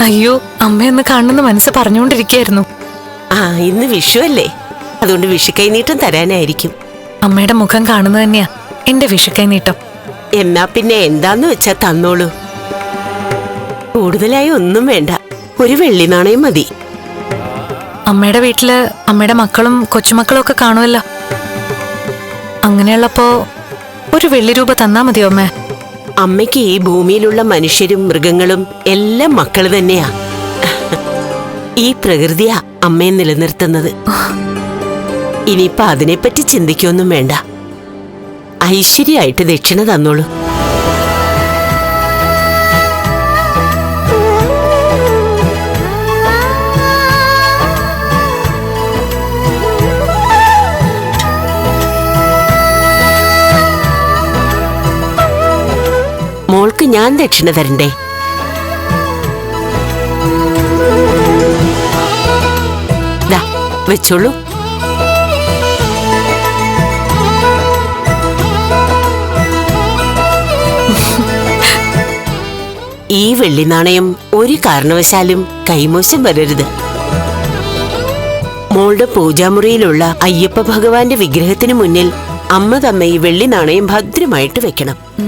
അയ്യോ അമ്മയൊന്ന് കാണുന്ന മനസ്സ് പറഞ്ഞുകൊണ്ടിരിക്കുകയായിരുന്നു. ആ ഇന്ന് വിഷു അല്ലേ? അതുകൊണ്ട് വിഷു കൈനീട്ടം തരാനായിരിക്കും. അമ്മയുടെ മുഖം കാണുന്നത് തന്നെയാ എന്റെ വിഷു കൈനീട്ടം എന്നാ പിന്നെ എന്താന്ന് വെച്ചാ തന്നോളൂ. കൂടുതലായി ഒന്നും വേണ്ട. ഒരു വെള്ളി നാണയം മതി. അമ്മയുടെ വീട്ടിൽ അമ്മയുടെ മക്കളും കൊച്ചുമക്കളും ഒക്കെ കാണുമല്ലോ. അങ്ങനെയുള്ളപ്പോ ഒരു വെള്ളി രൂപ തന്നാ മതിയോ അമ്മേ? അമ്മയ്ക്ക് ഈ ഭൂമിയിലുള്ള മനുഷ്യരും മൃഗങ്ങളും എല്ലാം മക്കൾ തന്നെയാ. ഈ പ്രകൃതിയാ അമ്മയെ നിലനിർത്തുന്നത്. ഇനിയിപ്പൊ അതിനെപ്പറ്റി ചിന്തിക്കൊന്നും വേണ്ട. ഐശ്വര്യമായിട്ട് ദക്ഷിണ തന്നോളൂ. ഞാൻ ദക്ഷിണ തരണ്ടേ? വെച്ചോളൂ. ഈ വെള്ളി നാണയം ഒരു കാരണവശാലും കൈമോശം വരരുത്. മോളുടെ പൂജാമുറിയിലുള്ള അയ്യപ്പ ഭഗവാന്റെ വിഗ്രഹത്തിന് മുന്നിൽ അമ്മ തമ്മ ഈ വെള്ളി നാണയം ഭദ്രമായിട്ട് വെക്കണം.